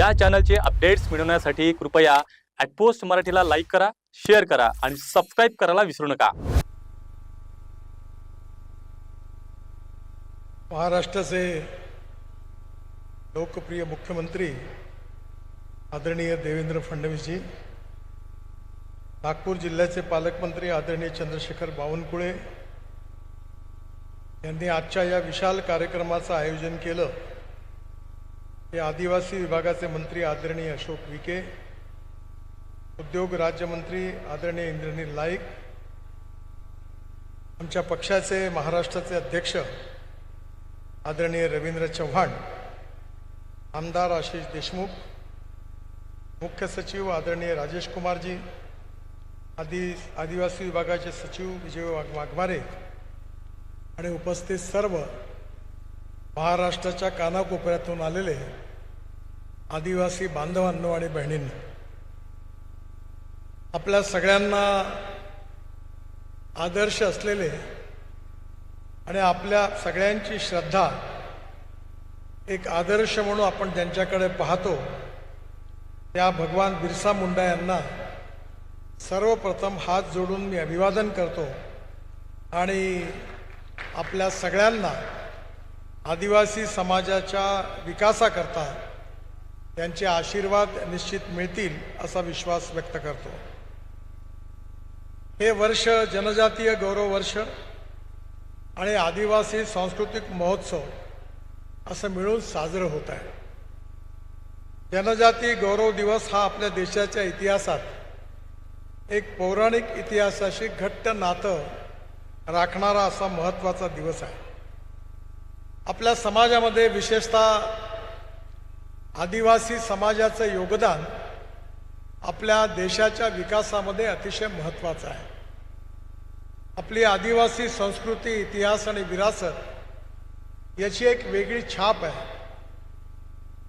या चॅनलचे अपडेट्स मिळवण्यासाठी कृपया ॲटपोस्ट मराठीला लाईक करा शेअर करा आणि सबस्क्राईब करायला विसरू नका. महाराष्ट्राचे लोकप्रिय मुख्यमंत्री आदरणीय देवेंद्र फडणवीसजी नागपूर जिल्ह्याचे पालकमंत्री आदरणीय चंद्रशेखर बावनकुळे यांनी आजच्या या विशाल कार्यक्रमाचं आयोजन केलं. हे आदिवासी विभागाचे मंत्री आदरणीय अशोक विके उद्योग राज्यमंत्री आदरणीय इंद्रनील नाईक आमच्या पक्षाचे महाराष्ट्राचे अध्यक्ष आदरणीय रवींद्र चव्हाण आमदार आशिष देशमुख मुख्य सचिव आदरणीय राजेश कुमारजी आदि आदिवासी विभागाचे सचिव विजय वाघ वाघमारे आणि उपस्थित सर्व महाराष्ट्राच्या कानाकोपऱ्यातून आलेले आदिवासी बांधवांनो आणि बहिणींनो आपल्या सगळ्यांना आदर्श असलेले आणि आपल्या सगळ्यांची श्रद्धा एक आदर्श म्हणून आपण ज्यांच्याकडे पाहतो त्या भगवान बिरसा मुंडा यांना सर्वप्रथम हात जोडून मी अभिवादन करतो आणि आपल्या सगळ्यांना आदिवासी समाजाच्या विकासाकरता त्यांचे आशीर्वाद निश्चित मिळतील असा विश्वास व्यक्त करतो. हे वर्ष जनजातीय गौरव वर्ष आणि आदिवासी सांस्कृतिक महोत्सव असं मिळून साजरं होत आहे. जनजाती गौरव दिवस हा आपल्या देशाच्या इतिहासात एक पौराणिक इतिहासाशी घट्ट नातं राखणारा असा महत्त्वाचा दिवस आहे. आपल्या समाजामध्ये विशेषतः आदिवासी समाजाचं योगदान आपल्या देशाच्या विकासामध्ये अतिशय महत्त्वाचं आहे. आपली आदिवासी संस्कृती इतिहास आणि विरासत याची एक वेगळी छाप आहे.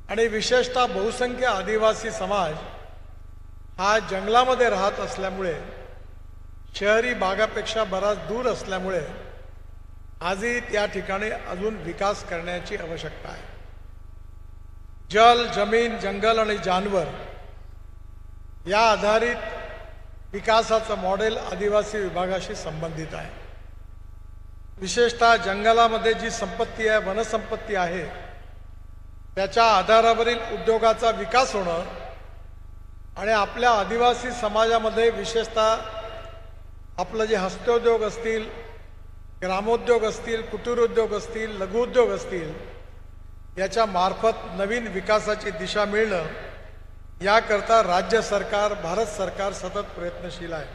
आणि विशेषतः बहुसंख्य आदिवासी समाज हा जंगलामध्ये राहत असल्यामुळे शहरी भागापेक्षा बराच दूर असल्यामुळे आजही त्या ठिकाणी अजून विकास करण्याची आवश्यकता आहे. जल जमीन जंगल आणि जानवर या आधारित विकासाचं मॉडेल आदिवासी विभागाशी संबंधित आहे. विशेषतः जंगलामध्ये जी संपत्ती आहे वनसंपत्ती आहे त्याच्या आधारावरील उद्योगाचा विकास होणं आणि आपल्या आदिवासी समाजामध्ये विशेषतः आपलं जे हस्तोद्योग असतील ग्रामोद्योग असतील कुटीरोद्योग असतील लघुउद्योग असतील याच्या मार्फत नवीन विकासाची दिशा मिळणं याकरता राज्य सरकार भारत सरकार सतत प्रयत्नशील आहे.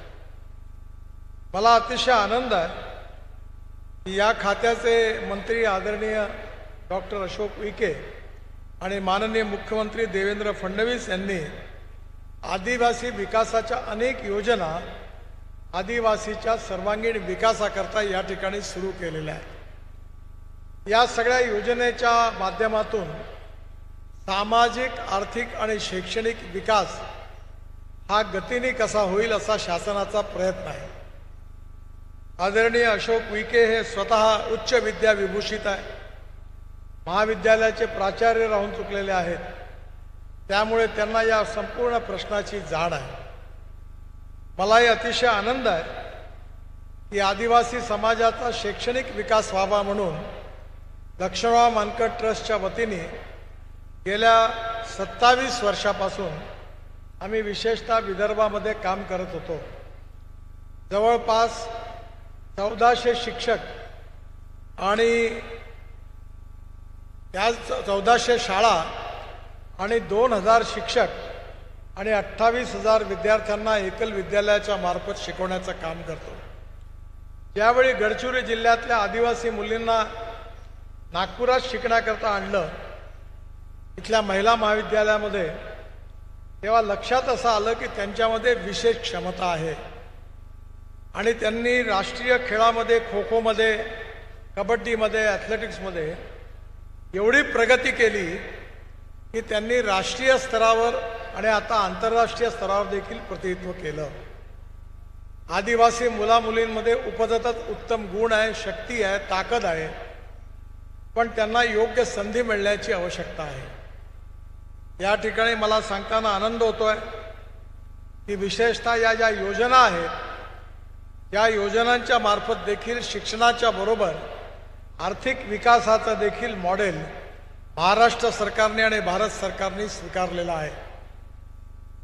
मला अतिशय आनंद आहे की या खात्याचे मंत्री आदरणीय डॉक्टर अशोक विके आणि माननीय मुख्यमंत्री देवेंद्र फडणवीस यांनी आदिवासी विकासाच्या अनेक योजना आदिवासीच्या सर्वांगीण विकासाकरता या ठिकाणी सुरू केलेल्या आहेत या सगळ्या योजनेच्या माध्यमातून सामाजिक आर्थिक आणि शैक्षणिक विकास हा गतीने कसा होईल असा शासनाचा प्रयत्न आहे. आदरणीय अशोक विके हे स्वतः उच्च विद्या विभूषित आहे. महाविद्यालयाचे प्राचार्य राहून चुकलेले आहेत. त्यामुळे त्यांना या संपूर्ण प्रश्नाची जाण आहे. मलाही अतिशय आनंद आहे की आदिवासी समाजाचा शैक्षणिक विकास व्हावा म्हणून लक्ष्मणराव मानकट ट्रस्टच्या वतीने गेल्या सत्तावीस वर्षापासून आम्ही विशेषतः विदर्भामध्ये काम करत होतो. जवळपास चौदाशे शिक्षक आणि त्या चौदाशे शाळा आणि दोन हजार शिक्षक आणि अठ्ठावीस हजार विद्यार्थ्यांना एकल विद्यालयाच्या मार्फत शिकवण्याचं काम करतो. यावेळी गडचिरोली जिल्ह्यातल्या आदिवासी मुलींना नागपुरात शिकण्याकरता आणलं इथल्या महिला महाविद्यालयामध्ये तेव्हा लक्षात असं आलं की त्यांच्यामध्ये विशेष क्षमता आहे. आणि त्यांनी राष्ट्रीय खेळामध्ये खो खोमध्ये कबड्डीमध्ये ॲथलेटिक्समध्ये एवढी प्रगती केली की त्यांनी राष्ट्रीय स्तरावर आणि आता आंतरराष्ट्रीय स्तरावर देखील प्रतिनिधित्व केलं. आदिवासी मुलामुलींमध्ये उपजतच उत्तम गुण आहे शक्ती आहे ताकद आहे. पण त्यांना योग्य संधी मिळण्याची आवश्यकता आहे. या ठिकाणी मला सांगताना आनंद होतोय की विशेषतः या ज्या योजना आहेत या योजनांच्या मार्फत देखील शिक्षणाच्या बरोबर आर्थिक विकासाचं देखील मॉडेल महाराष्ट्र सरकारने आणि भारत सरकारने स्वीकारलेलं आहे.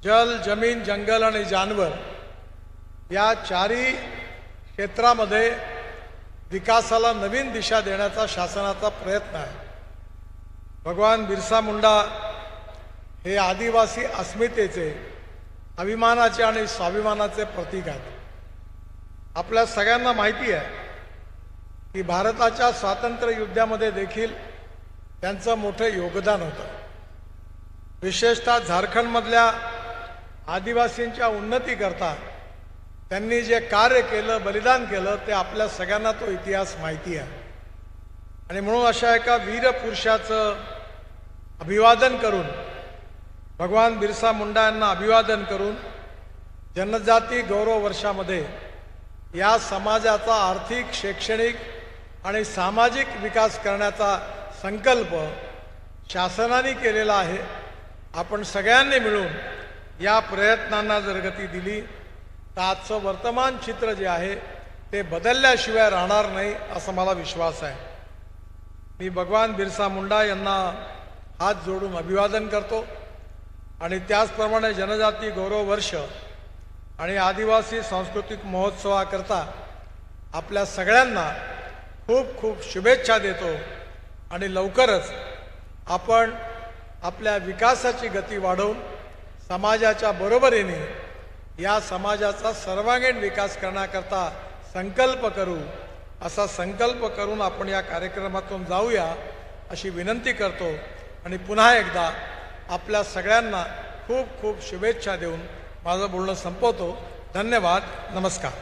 जल जमीन जंगल आणि जानवर या चारही क्षेत्रामध्ये विकासाला नवीन दिशा देण्याचा शासनाचा प्रयत्न आहे. भगवान बिरसा मुंडा हे आदिवासी अस्मितेचे अभिमानाचे आणि स्वाभिमानाचे प्रतीक आहेत. आपल्या सगळ्यांना माहिती आहे की भारताच्या स्वातंत्र्य युद्धामध्ये देखील त्यांचं मोठं योगदान होतं. विशेषतः झारखंडमधल्या आदिवासींच्या उन्नतीकरता त्यांनी जे कार्य केलं बलिदान केलं ते आपल्या सगळ्यांना तो इतिहास माहिती आहे. आणि म्हणून अशा एका वीर पुरुषाचं अभिवादन करून भगवान बिरसा मुंडा यांना अभिवादन करून जनजाती गौरव वर्षामध्ये या समाजाचा आर्थिक शैक्षणिक आणि सामाजिक विकास करण्याचा संकल्प शासनाने केलेला आहे. आपण सगळ्यांनी मिळून या प्रयत्नांना जर गती दिली तर आजचं वर्तमान चित्र जे आहे ते बदलल्याशिवाय राहणार नाही असा मला विश्वास आहे. मी भगवान बिरसा मुंडा यांना हात जोडून अभिवादन करतो. आणि त्याचप्रमाणे जनजाती गौरव वर्ष आणि आदिवासी सांस्कृतिक महोत्सवाकरता आपल्या सगळ्यांना खूप खूप शुभेच्छा देतो. आणि लवकरच आपण आपल्या विकासाची गती वाढवून समाजाच्या बरोबरीने या समाजाचा सर्वांगीण विकास करण्याकरता संकल्प करू असा संकल्प करून आपण या कार्यक्रमातून जाऊया अशी विनंती करतो. आणि पुन्हा एकदा आपल्या सगळ्यांना खूप खूप शुभेच्छा देऊन माझं बोलणं संपवतो. धन्यवाद. नमस्कार.